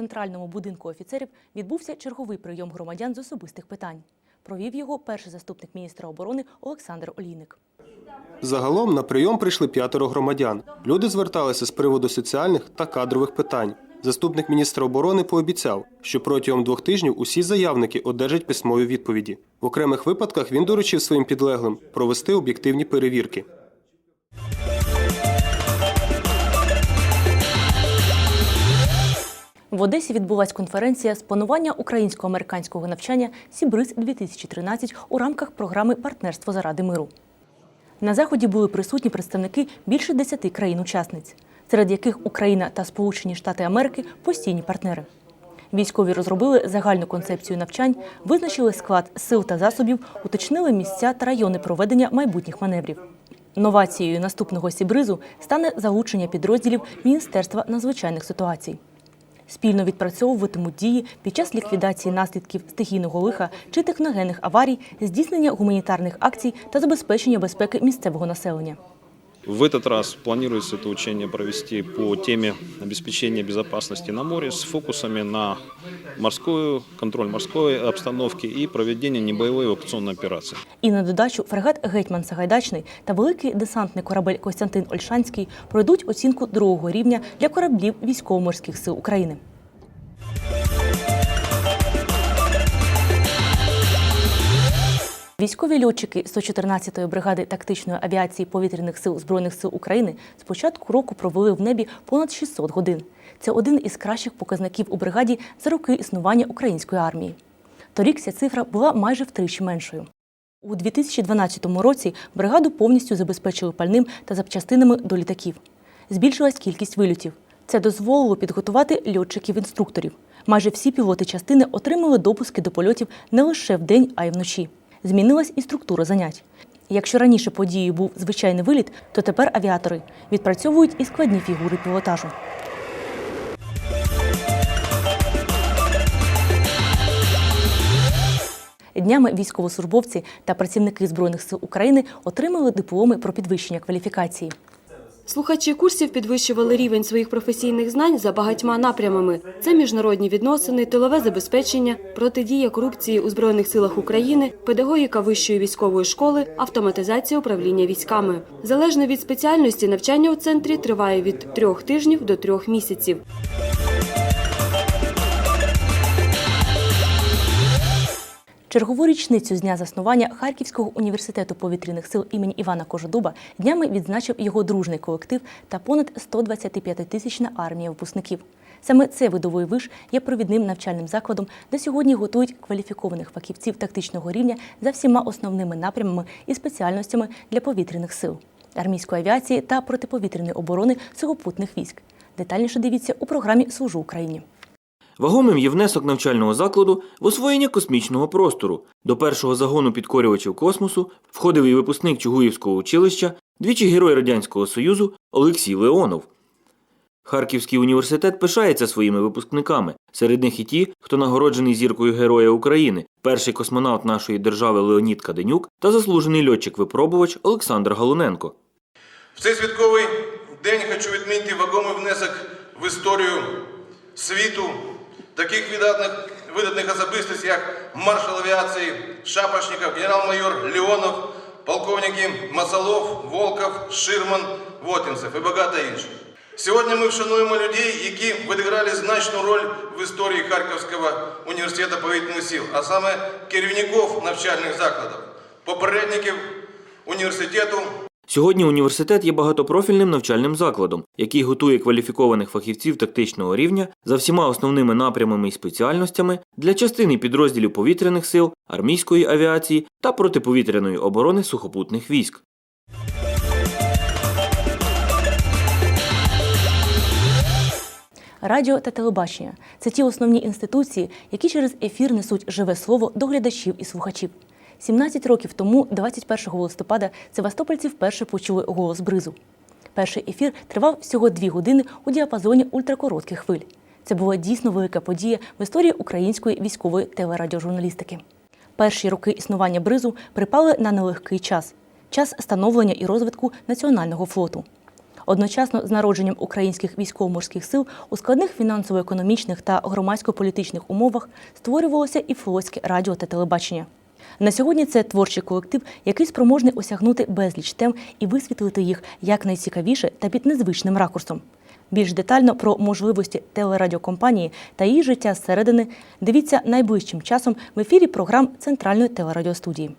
центральному будинку офіцерів відбувся черговий прийом громадян з особистих питань. Провів його перший заступник міністра оборони Олександр Олійник. Загалом на прийом прийшли п'ятеро громадян. Люди зверталися з приводу соціальних та кадрових питань. Заступник міністра оборони пообіцяв, що протягом двох тижнів усі заявники одержать письмові відповіді. В окремих випадках він доручив своїм підлеглим провести об'єктивні перевірки. В Одесі відбулась конференція з планування українсько-американського навчання Сібриз 2013 у рамках програми Партнерство заради миру. На заході були присутні представники більше 10 країн-учасниць, серед яких Україна та Сполучені Штати Америки постійні партнери. Військові розробили загальну концепцію навчань, визначили склад сил та засобів, уточнили місця та райони проведення майбутніх маневрів. Новацією наступного сібризу стане залучення підрозділів Міністерства надзвичайних ситуацій. Спільно відпрацьовуватимуть дії під час ліквідації наслідків стихійного лиха чи техногенних аварій, здійснення гуманітарних акцій та забезпечення безпеки місцевого населення. В этот раз планируется это учение провести по теме обеспечения безопасности на море с фокусами на морскую, контроль морской обстановки и проведение небоевой эвакуационной операции. І на додачу фрегат Гетьман Сагайдачний та великий десантний корабель Костянтин Ольшанський пройдуть оцінку другого рівня для кораблів військово-морських сил України. Військові льотчики 114-ї бригади тактичної авіації повітряних сил Збройних сил України з початку року провели в небі понад 600 годин. Це один із кращих показників у бригаді за роки існування української армії. Торік ця цифра була майже втричі меншою. У 2012 році бригаду повністю забезпечили пальним та запчастинами до літаків. Збільшилась кількість вильотів. Це дозволило підготувати льотчиків-інструкторів. Майже всі пілоти частини отримали допуски до польотів не лише вдень, а й вночі. Змінилась і структура занять. Якщо раніше подією був звичайний виліт, то тепер авіатори відпрацьовують і складні фігури пілотажу. Днями військовослужбовці та працівники Збройних сил України отримали дипломи про підвищення кваліфікації. Слухачі курсів підвищували рівень своїх професійних знань за багатьма напрямами: це міжнародні відносини, тилове забезпечення, протидія корупції у збройних силах України, педагогіка вищої військової школи, автоматизація управління військами. Залежно від спеціальності, навчання у центрі триває від трьох тижнів до трьох місяців. Чергову річницю з дня заснування Харківського університету повітряних сил імені Івана Кожедуба днями відзначив його дружний колектив та понад 125-тисячна армія випускників. Саме цей видовий виш є провідним навчальним закладом, де сьогодні готують кваліфікованих фахівців тактичного рівня за всіма основними напрямами і спеціальностями для повітряних сил, армійської авіації та протиповітряної оборони сухопутних військ. Детальніше дивіться у програмі Служу Україні. Вагомим є внесок навчального закладу в освоєння космічного простору. До першого загону підкорювачів космосу входив і випускник Чугуївського училища, двічі герой Радянського Союзу Олексій Леонов. Харківський університет пишається своїми випускниками. Серед них і ті, хто нагороджений зіркою Героя України, перший космонавт нашої держави Леонід Каденюк та заслужений льотчик-випробувач Олександр Галуненко. В цей святковий день хочу відмінити вагомий внесок в історію світу таких видатних, видатних особистостей, як маршал авіації Шапошников, генерал-майор Леонов, полковники Масалов, Волков, Ширман, Вотінцев і багато інших. Сьогодні ми вшануємо людей, які відіграли значну роль в історії Харківського університету повітряних сил, а саме керівників навчальних закладів, попередників університету Сьогодні університет є багатопрофільним навчальним закладом, який готує кваліфікованих фахівців тактичного рівня за всіма основними напрямами і спеціальностями для частини підрозділів повітряних сил, армійської авіації та протиповітряної оборони сухопутних військ. Радіо та телебачення це ті основні інституції, які через ефір несуть живе слово до глядачів і слухачів. 17 років тому, 21 листопада, севастопольці вперше почули голос бризу. Перший ефір тривав всього дві години у діапазоні ультракоротких хвиль. Це була дійсно велика подія в історії української військової телерадіожурналістики. Перші роки існування бризу припали на нелегкий час час становлення і розвитку національного флоту. Одночасно з народженням українських військово-морських сил у складних фінансово-економічних та громадсько-політичних умовах створювалося і флотське радіо та телебачення. На сьогодні це творчий колектив, який спроможний осягнути безліч тем і висвітлити їх якнайцікавіше та під незвичним ракурсом. Більш детально про можливості телерадіокомпанії та її життя зсередини дивіться найближчим часом в ефірі програм Центральної телерадіостудії.